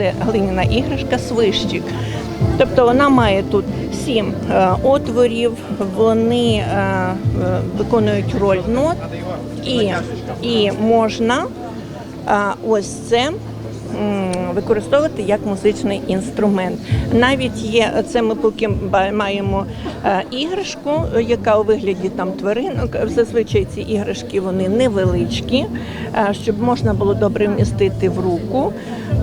це глиняна іграшка свищик. Тобто вона має тут сім е, отворів, вони е, е, виконують роль нот і, і можна ось це використовувати як музичний інструмент. Навіть є це ми поки маємо е, іграшку, яка у вигляді там тваринок. Зазвичай ці іграшки вони невеличкі, е, щоб можна було добре вмістити в руку.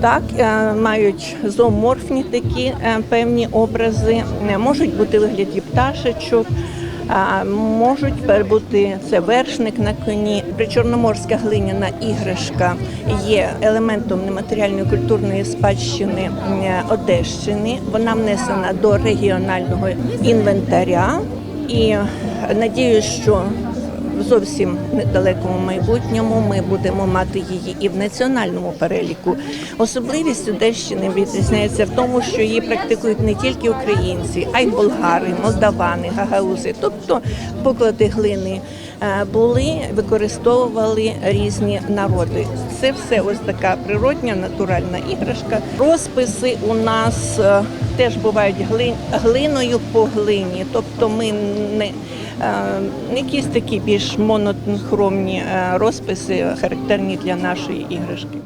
Так, е, мають зооморфні такі певні образи, можуть бути вигляді пташечок. А, можуть перебути це вершник на коні. Причорноморська глиняна іграшка є елементом нематеріальної культурної спадщини е, Одещини. Вона внесена до регіонального інвентаря і надію, що зовсім недалекому майбутньому ми будемо мати її і в національному переліку. Особливість Одещини відрізняється в тому, що її практикують не тільки українці, а й болгари, молдавани, гагаузи. Тобто поклади глини е, були, використовували різні народи. Це все ось така природня, натуральна іграшка. Розписи у нас е, теж бувають гли- глиною по глині, тобто ми не е, якісь такі більш монохромні е, розписи характерні для нашої іграшки.